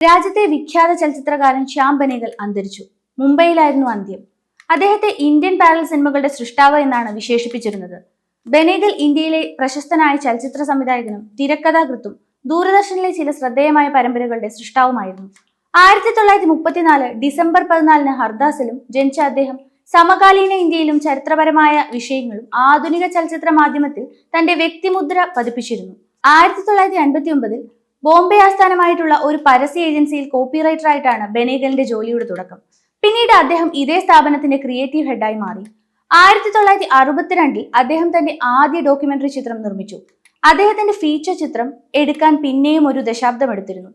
രാജ്യത്തെ വിഖ്യാത ചലച്ചിത്രകാരൻ ശ്യാം ബനേഗൽ അന്തരിച്ചു. മുംബൈയിലായിരുന്നു അന്ത്യം. അദ്ദേഹത്തെ ഇന്ത്യൻ പാരൽ സിനിമകളുടെ സൃഷ്ടാവ് എന്നാണ് വിശേഷിപ്പിച്ചിരുന്നത്. ബനേഗൽ ഇന്ത്യയിലെ പ്രശസ്തനായ ചലച്ചിത്ര സംവിധായകനും തിരക്കഥാകൃത്തും ദൂരദർശനിലെ ചില ശ്രദ്ധേയമായ പരമ്പരകളുടെ സൃഷ്ടാവുമായിരുന്നു. ആയിരത്തി തൊള്ളായിരത്തി മുപ്പത്തിനാല് ഡിസംബർ പതിനാലിന് ഹർദാസിലും ജനിച്ച അദ്ദേഹം സമകാലീന ഇന്ത്യയിലും ചരിത്രപരമായ വിഷയങ്ങളും ആധുനിക ചലച്ചിത്ര മാധ്യമത്തിൽ തന്റെ വ്യക്തിമുദ്ര പതിപ്പിച്ചിരുന്നു. ആയിരത്തി തൊള്ളായിരത്തി അൻപത്തി ഒമ്പതിൽ ബോംബെ ആസ്ഥാനമായിട്ടുള്ള ഒരു പരസ്യ ഏജൻസിയിൽ കോപ്പിറൈറ്ററായിട്ടാണ് ബനേഗലിന്റെ ജോലിയുടെ തുടക്കം. പിന്നീട് അദ്ദേഹം ഇതേ സ്ഥാപനത്തിന്റെ ക്രിയേറ്റീവ് ഹെഡായി മാറി. ആയിരത്തി തൊള്ളായിരത്തി അറുപത്തിരണ്ടിൽ അദ്ദേഹം തന്റെ ആദ്യ ഡോക്യുമെന്ററി ചിത്രം നിർമ്മിച്ചു. അദ്ദേഹത്തിന്റെ ഫീച്ചർ ചിത്രം എടുക്കാൻ പിന്നെയും ഒരു ദശാബ്ദം എടുത്തിരുന്നു.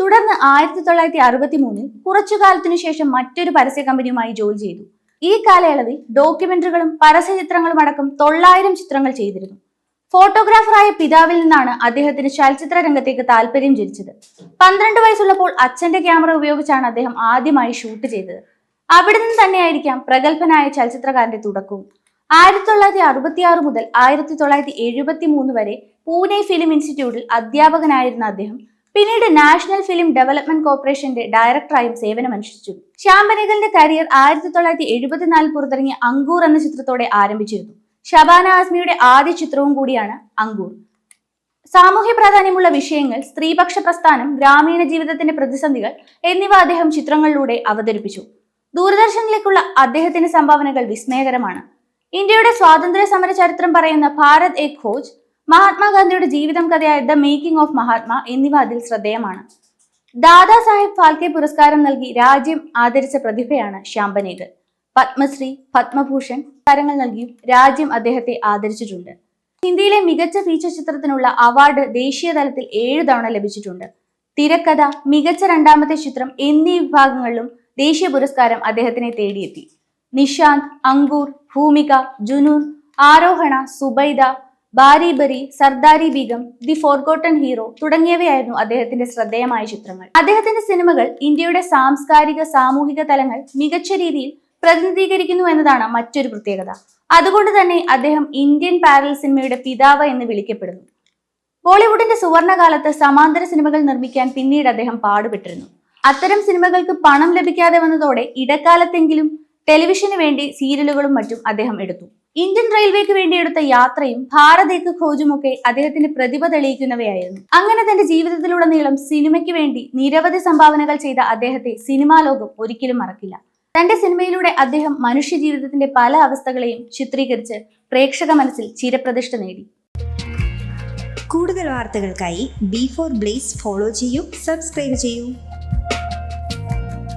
തുടർന്ന് ആയിരത്തി തൊള്ളായിരത്തി അറുപത്തി മൂന്നിൽ കുറച്ചു കാലത്തിനു ശേഷം മറ്റൊരു പരസ്യ കമ്പനിയുമായി ജോലി ചെയ്തു. ഈ കാലയളവിൽ ഡോക്യുമെന്ററികളും പരസ്യ ചിത്രങ്ങളും അടക്കം തൊള്ളായിരം ചിത്രങ്ങൾ ചെയ്തിരുന്നു. ഫോട്ടോഗ്രാഫറായ പിതാവിൽ നിന്നാണ് അദ്ദേഹത്തിന് ചലച്ചിത്ര രംഗത്തേക്ക് താല്പര്യം ജനിച്ചത്. പന്ത്രണ്ട് വയസ്സുള്ളപ്പോൾ അച്ഛന്റെ ക്യാമറ ഉപയോഗിച്ചാണ് അദ്ദേഹം ആദ്യമായി ഷൂട്ട് ചെയ്തത്. അവിടെ നിന്ന് തന്നെയായിരിക്കാം പ്രഗത്ഭനായ ചലച്ചിത്രകാരന്റെ തുടക്കവും ആയിരത്തി തൊള്ളായിരത്തി അറുപത്തി ആറ് മുതൽ ആയിരത്തി തൊള്ളായിരത്തി എഴുപത്തി മൂന്ന് വരെ പൂനെ ഫിലിം ഇൻസ്റ്റിറ്റ്യൂട്ടിൽ അധ്യാപകനായിരുന്ന അദ്ദേഹം പിന്നീട് നാഷണൽ ഫിലിം ഡെവലപ്മെന്റ് കോർപ്പറേഷന്റെ ഡയറക്ടറായും സേവനമനുഷ്ഠിച്ചു. ശ്യാം കരിയർ ആയിരത്തി തൊള്ളായിരത്തി എഴുപത്തിനാലിൽ പുറത്തിറങ്ങിയ അങ്കൂർ എന്ന ചിത്രത്തോടെ ആരംഭിച്ചിരുന്നു. ഷബാന ആസ്മിയുടെ ആദ്യ ചിത്രവും കൂടിയാണ് അങ്കൂർ. സാമൂഹ്യ പ്രാധാന്യമുള്ള വിഷയങ്ങൾ സ്ത്രീപക്ഷ പ്രസ്ഥാനം ഗ്രാമീണ ജീവിതത്തിന്റെ പ്രതിസന്ധികൾ എന്നിവ അദ്ദേഹം ചിത്രങ്ങളിലൂടെ അവതരിപ്പിച്ചു. ദൂരദർശനിലേക്കുള്ള അദ്ദേഹത്തിന്റെ സംഭാവനകൾ വിസ്മയകരമാണ്. ഇന്ത്യയുടെ സ്വാതന്ത്ര്യ സമര ചരിത്രം പറയുന്ന ഭാരത് എ ഖോജ് മഹാത്മാഗാന്ധിയുടെ ജീവിതം കഥയായ ദ മേക്കിംഗ് ഓഫ് മഹാത്മാ എന്നിവ അതിൽ ശ്രദ്ധേയമാണ്. ദാദാ സാഹിബ് ഫാൽക്കെ പുരസ്കാരം നൽകി രാജ്യം ആദരിച്ച പ്രതിഭയാണ് ശ്യാം ബനേഗൽ പത്മശ്രീ പത്മഭൂഷൺ തരങ്ങൾ നൽകിയും രാജ്യം അദ്ദേഹത്തെ ആദരിച്ചിട്ടുണ്ട്. ഹിന്ദിയിലെ മികച്ച ഫീച്ചർ ചിത്രത്തിനുള്ള അവാർഡ് ദേശീയ തലത്തിൽ ഏഴു തവണ ലഭിച്ചിട്ടുണ്ട്. തിരക്കഥ മികച്ച രണ്ടാമത്തെ ചിത്രം എന്നീ വിഭാഗങ്ങളിലും ദേശീയ പുരസ്കാരം അദ്ദേഹത്തിനെ തേടിയെത്തി. നിഷാന്ത് അങ്കൂർ ഭൂമിക ജുനൂൻ ആരോഹണ സുബൈദ ബാരി ബാരിബരി Sardari Begum the forgotten hero തുടങ്ങിയവയായിരുന്നു അദ്ദേഹത്തിന്റെ ശ്രദ്ധേയമായ ചിത്രങ്ങൾ. അദ്ദേഹത്തിന്റെ സിനിമകൾ ഇന്ത്യയുടെ സാംസ്കാരിക സാമൂഹിക തലങ്ങൾ മികച്ച രീതിയിൽ പ്രതിനിധീകരിക്കുന്നു എന്നതാണ് മറ്റൊരു പ്രത്യേകത. അതുകൊണ്ട് തന്നെ അദ്ദേഹം ഇന്ത്യൻ പാരൽ സിനിമയുടെ പിതാവ് എന്ന് വിളിക്കപ്പെടുന്നു. ബോളിവുഡിന്റെ സുവർണകാലത്ത് സമാന്തര സിനിമകൾ നിർമ്മിക്കാൻ പിന്നീട് അദ്ദേഹം പാടുപെട്ടിരുന്നു. അത്തരം സിനിമകൾക്ക് പണം ലഭിക്കാതെ വന്നതോടെ ഇടക്കാലത്തെങ്കിലും ടെലിവിഷന് വേണ്ടി സീരിയലുകളും മറ്റും അദ്ദേഹം എടുത്തു. ഇന്ത്യൻ റെയിൽവേക്ക് വേണ്ടി എടുത്ത യാത്രയും ഭാരതേക്ക് ഖോജുമൊക്കെ അദ്ദേഹത്തിന്റെ പ്രതിഭ തെളിയിക്കുന്നവയായിരുന്നു. അങ്ങനെ തന്റെ ജീവിതത്തിലുടനീളം സിനിമയ്ക്ക് വേണ്ടി നിരവധി സംഭാവനകൾ ചെയ്ത അദ്ദേഹത്തെ സിനിമാ ലോകം ഒരിക്കലും മറക്കില്ല. തന്റെ സിനിമയിലൂടെ അദ്ദേഹം മനുഷ്യ ജീവിതത്തിന്റെ പല അവസ്ഥകളെയും ചിത്രീകരിച്ച് പ്രേക്ഷക മനസ്സിൽ ചിരപ്രതിഷ്ഠ നേടി. കൂടുതൽ വാർത്തകൾക്കായി ബി ഫോർ ബ്ലേസ് ഫോളോ ചെയ്യൂ സബ്സ്ക്രൈബ് ചെയ്യൂ.